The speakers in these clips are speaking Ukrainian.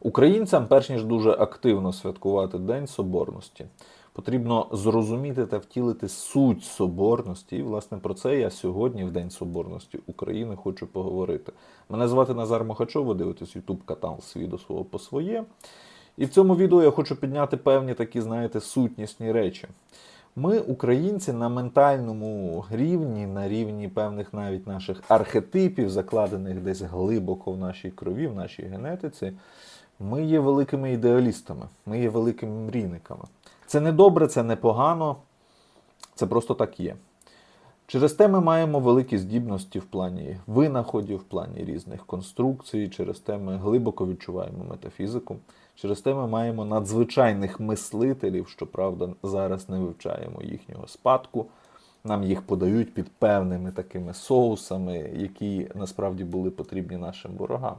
Українцям, перш ніж дуже активно святкувати День Соборності, потрібно зрозуміти та втілити суть соборності. І, власне, про це я сьогодні, в День Соборності України, хочу поговорити. Мене звати Назар Мохачов, ви дивитесь YouTube канал Свій до свого по своє. І в цьому відео я хочу підняти певні такі, знаєте, сутнісні речі. Ми, українці, на ментальному рівні, на рівні певних навіть наших архетипів, закладених десь глибоко в нашій крові, в нашій генетиці, ми є великими ідеалістами, ми є великими мрійниками. Це не добре, це не погано, це просто так є. Через те ми маємо великі здібності в плані винаходів, в плані різних конструкцій, через те ми глибоко відчуваємо метафізику, через те ми маємо надзвичайних мислителів, щоправда, зараз не вивчаємо їхнього спадку. Нам їх подають під певними такими соусами, які насправді були потрібні нашим ворогам.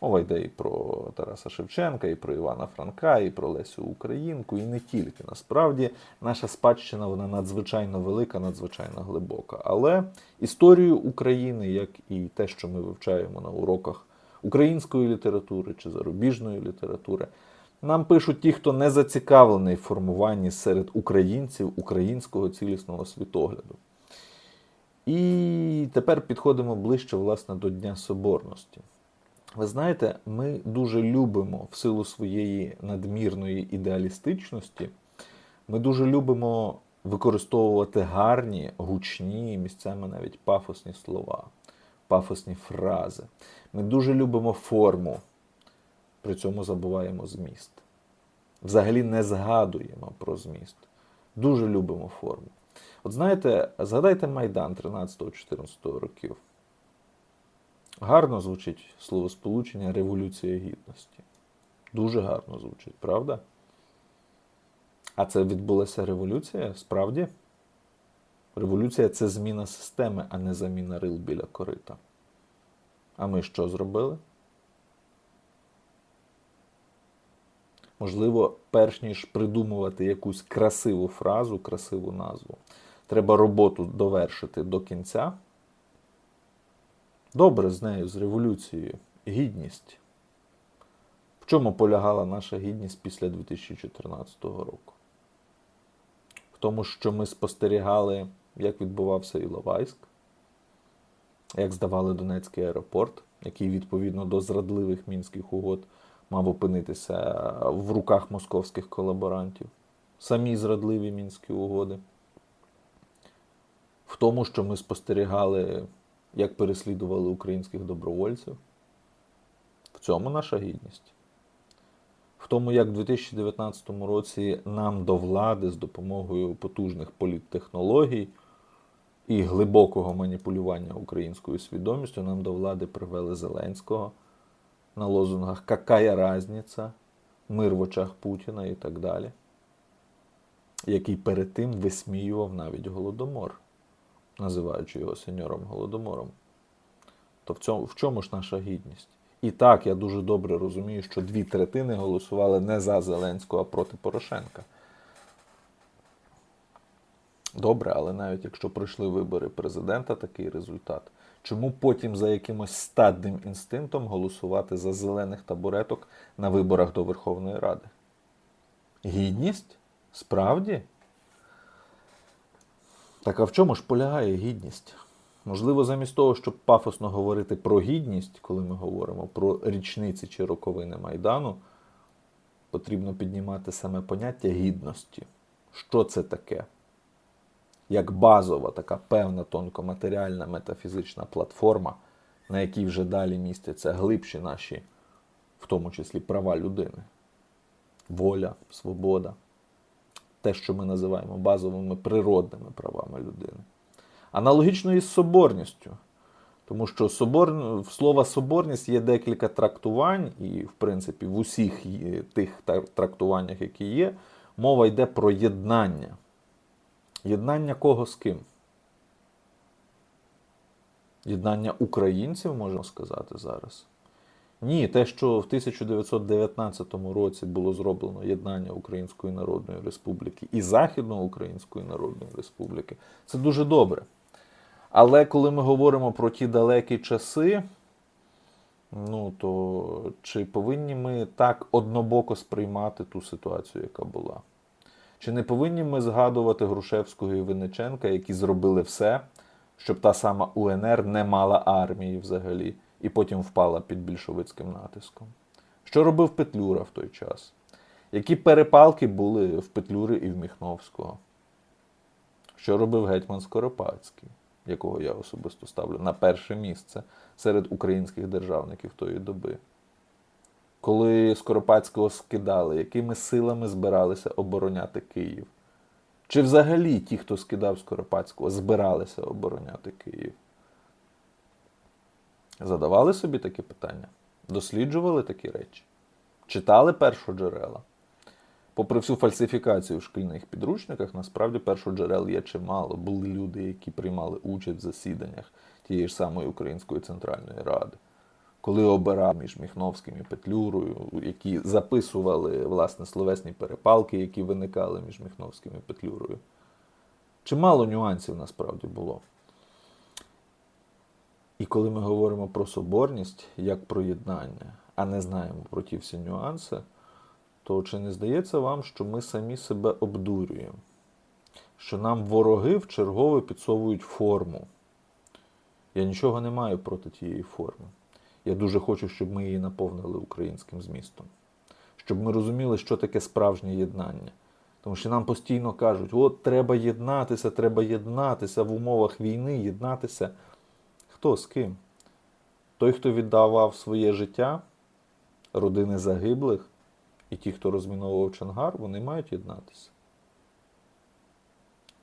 Мова йде і про Тараса Шевченка, і про Івана Франка, і про Лесю Українку, і не тільки. Насправді наша спадщина вона надзвичайно велика, надзвичайно глибока. Але історію України, як і те, що ми вивчаємо на уроках української літератури чи зарубіжної літератури, нам пишуть ті, хто не зацікавлений в формуванні серед українців українського цілісного світогляду. І тепер підходимо ближче власне до Дня Соборності. Ви знаєте, ми дуже любимо в силу своєї надмірної ідеалістичності, ми дуже любимо використовувати гарні, гучні, місцями навіть пафосні слова, пафосні фрази. Ми дуже любимо форму, при цьому забуваємо зміст. Взагалі не згадуємо про зміст. Дуже любимо форму. От знаєте, згадайте Майдан 13-14 років. Гарно звучить словосполучення Революція Гідності. Дуже гарно звучить, правда? А це відбулася революція? Справді? Революція це зміна системи, а не заміна рил біля корита. А ми що зробили? Можливо, перш ніж придумувати якусь красиву фразу, красиву назву, треба роботу довершити до кінця. Добре з нею, з революцією. Гідність. В чому полягала наша гідність після 2014 року? В тому, що ми спостерігали, як відбувався Іловайськ, як здавали Донецький аеропорт, який відповідно до зрадливих мінських угод мав опинитися в руках московських колаборантів. Самі зрадливі мінські угоди. В тому, що ми спостерігали, як переслідували українських добровольців. В цьому наша гідність. В тому, як в 2019 році нам до влади з допомогою потужних політтехнологій і глибокого маніпулювання українською свідомістю нам до влади привели Зеленського на лозунгах «Какая разниця? Мир в очах Путіна і так далі, який перед тим висміював навіть Голодомор, називаючи його сеньором Голодомором. То в, цьому, в чому ж наша гідність? І так, я дуже добре розумію, що дві третини голосували не за Зеленського, а проти Порошенка. Добре, але навіть якщо пройшли вибори президента, такий результат, чому потім за якимось стадним інстинктом голосувати за зелених табуреток на виборах до Верховної Ради? Гідність? Справді? Так а в чому ж полягає гідність? Можливо, замість того, щоб пафосно говорити про гідність, коли ми говоримо про річниці чи роковини Майдану, потрібно піднімати саме поняття гідності. Що це таке? Як базова, така певна тонкоматеріальна метафізична платформа, на якій вже далі містяться глибші наші, в тому числі права людини, воля, свобода, те, що ми називаємо базовими природними правами людини. Аналогічно із соборністю. Тому що собор... слова соборність є декілька трактувань, і, в принципі, в усіх тих трактуваннях, які є, мова йде про єднання. Єднання кого з ким? Єднання українців, можемо сказати зараз. Ні, те, що в 1919 році було зроблено єднання Української Народної Республіки і Західноукраїнської Народної Республіки, це дуже добре. Але коли ми говоримо про ті далекі часи, Ну то чи повинні ми так однобоко сприймати ту ситуацію, яка була? Чи не повинні ми згадувати Грушевського і Винниченка, які зробили все, щоб та сама УНР не мала армії взагалі, і потім впала під більшовицьким натиском? Що робив Петлюра в той час? Які перепалки були в Петлюри і в Міхновського? Що робив гетьман Скоропадський, якого я особисто ставлю на перше місце серед українських державників тої доби? Коли Скоропадського скидали, якими силами збиралися обороняти Київ? Чи взагалі ті, хто скидав Скоропадського, збиралися обороняти Київ? Задавали собі такі питання? Досліджували такі речі? Читали першоджерела? Попри всю фальсифікацію в шкільних підручниках, насправді першоджерел є чимало. Були люди, які приймали участь в засіданнях тієї ж самої Української Центральної Ради, коли обирав між Міхновським і Петлюрою, які записували власне словесні перепалки, які виникали між Міхновським і Петлюрою. Чимало нюансів насправді було. І коли ми говоримо про соборність як про єднання, а не знаємо про ті всі нюанси, то чи не здається вам, що ми самі себе обдурюємо? Що нам вороги в чергове підсовують форму? Я нічого не маю проти тієї форми. Я дуже хочу, щоб ми її наповнили українським змістом. Щоб ми розуміли, що таке справжнє єднання. Тому що нам постійно кажуть, от треба єднатися, треба єднатися в умовах війни, єднатися. Хто з ким? Той, хто віддавав своє життя, родини загиблих, і ті, хто розміновував Чангар, вони мають єднатися.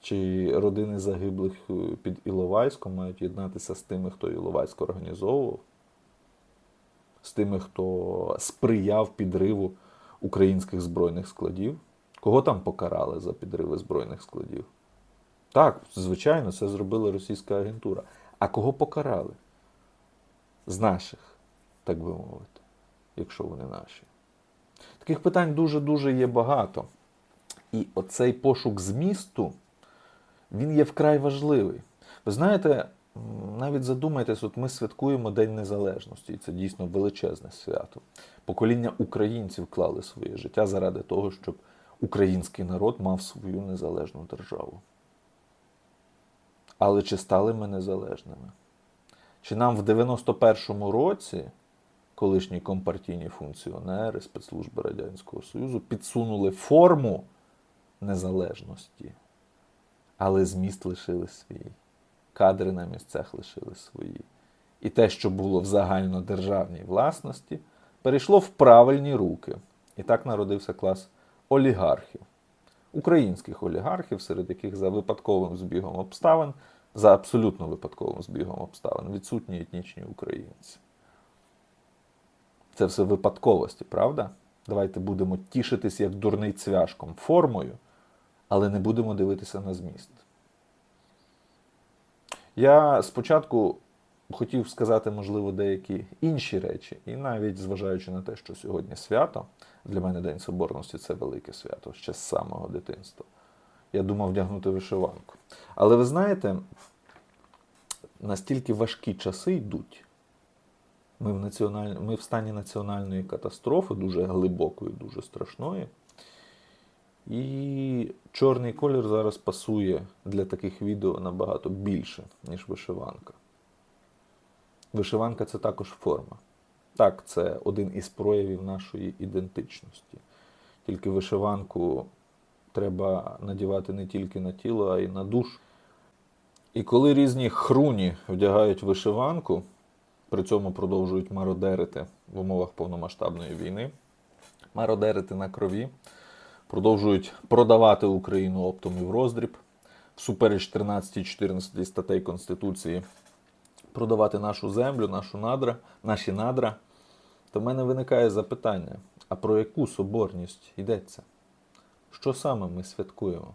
Чи родини загиблих е, під Іловайськом мають єднатися з тими, хто Іловайськ організовував, з тими, хто сприяв підриву українських збройних складів? Кого там покарали за підриви збройних складів? Так, звичайно, це зробила російська агентура. А кого покарали? З наших, так би мовити, якщо вони наші. Таких питань дуже-дуже є багато. І оцей пошук змісту, він є вкрай важливий. Ви знаєте, навіть задумайтесь, от ми святкуємо День Незалежності, і це дійсно величезне свято. Покоління українців клали своє життя заради того, щоб український народ мав свою незалежну державу. Але чи стали ми незалежними? Чи нам в 91-му році колишні компартійні функціонери спецслужби Радянського Союзу підсунули форму незалежності, але зміст лишили свій, кадри на місцях лишили свої. І те, що було в загальнодержавній власності, перейшло в правильні руки. І так народився клас олігархів, українських олігархів, серед яких за випадковим збігом обставин, за абсолютно випадковим збігом обставин, відсутні етнічні українці. Це все випадковості, правда? Давайте будемо тішитись як дурний цвяшком формою, але не будемо дивитися на зміст. Я спочатку хотів сказати, можливо, деякі інші речі, і навіть зважаючи на те, що сьогодні свято, для мене День Соборності це велике свято ще з самого дитинства. Я думав вдягнути вишиванку. Але ви знаєте, настільки важкі часи йдуть. Ми в, національ... ми в стані національної катастрофи, дуже глибокої, дуже страшної. І чорний колір зараз пасує для таких відео набагато більше, ніж вишиванка. Вишиванка це також форма. Так, це один із проявів нашої ідентичності. Тільки вишиванку треба надівати не тільки на тіло, а й на душу. І коли різні хруні вдягають вишиванку, при цьому продовжують мародерити в умовах повномасштабної війни, мародерити на крові, продовжують продавати Україну оптом і в роздріб, всупереч 13-14 статей Конституції, продавати нашу землю, нашу надра, наші надра, то в мене виникає запитання: а про яку соборність йдеться? Що саме ми святкуємо?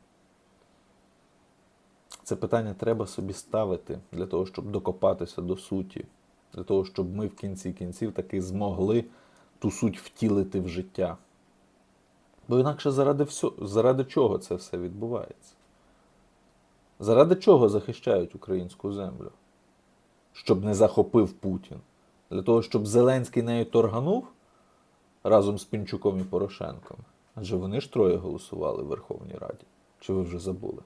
Це питання треба собі ставити для того, щоб докопатися до суті, для того, щоб ми в кінці кінців таки змогли ту суть втілити в життя. Бо інакше заради, всього, заради чого це все відбувається? Заради чого захищають українську землю? Щоб не захопив Путін, Для того, щоб Зеленський нею торганув разом з Пінчуком і Порошенком. Адже вони ж троє голосували в Верховній Раді. Чи ви вже забули?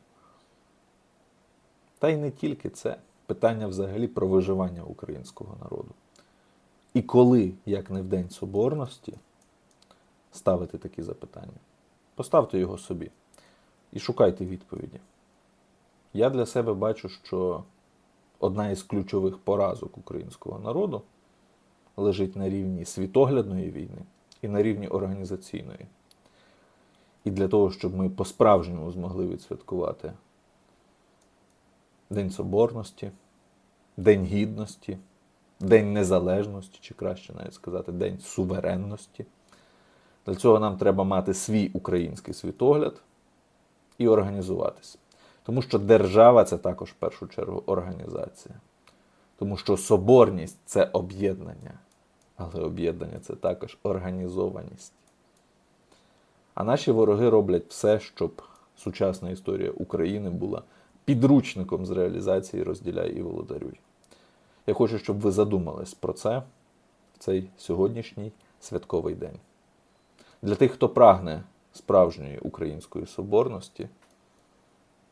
Та й не тільки це. Питання взагалі про виживання українського народу. І коли, як не в День Соборності, ставити такі запитання? Поставте його собі і шукайте відповіді. Я для себе бачу, що одна із ключових поразок українського народу лежить на рівні світоглядної війни і на рівні організаційної. І для того, щоб ми по-справжньому змогли відсвяткувати День Соборності, День Гідності, День Незалежності, чи краще навіть сказати, День суверенності. Для цього нам треба мати свій український світогляд і організуватися. Тому що держава це також в першу чергу організація. Тому що соборність це об'єднання, але об'єднання це також організованість. А наші вороги роблять все, щоб сучасна історія України була підручником з реалізації розділяй і володарюй. Я хочу, щоб ви задумались про це в цей сьогоднішній святковий день. Для тих, хто прагне справжньої української соборності,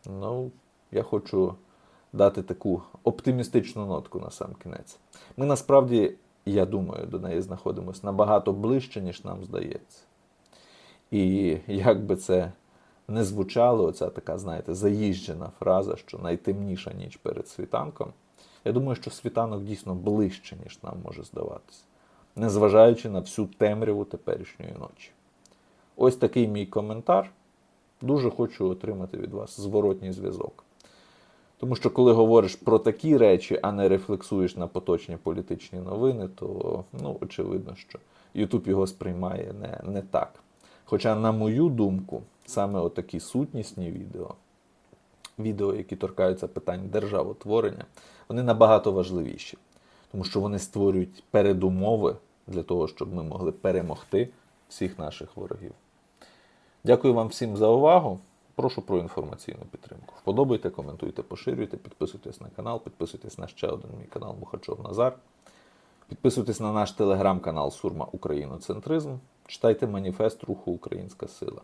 ну, я хочу дати таку оптимістичну нотку на сам кінець. Ми насправді, я думаю, до неї знаходимося набагато ближче, ніж нам здається. І як би це не звучало, оця така, знаєте, заїжджена фраза, що найтемніша ніч перед світанком. Я думаю, що світанок дійсно ближче, ніж нам може здаватися, незважаючи на всю темряву теперішньої ночі. Ось такий мій коментар. Дуже хочу отримати від вас зворотній зв'язок. Тому що коли говориш про такі речі, а не рефлексуєш на поточні політичні новини, то ну, очевидно, що YouTube його сприймає не, не так. Хоча, на мою думку, саме отакі сутнісні відео, відео, які торкаються питань державотворення, вони набагато важливіші, тому що вони створюють передумови для того, щоб ми могли перемогти всіх наших ворогів. Дякую вам всім за увагу. Прошу про інформаційну підтримку. Вподобайте, коментуйте, поширюйте, підписуйтесь на канал, підписуйтесь на ще один мій канал Мухачов Назар. Підписуйтесь на наш телеграм-канал Сурма Україноцентризм. Читайте маніфест Руху Українська Сила.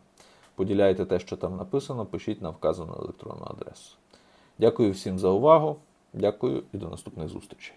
Поділяйте те, що там написано, пишіть на вказану електронну адресу. Дякую всім за увагу. Дякую і до наступних зустрічей.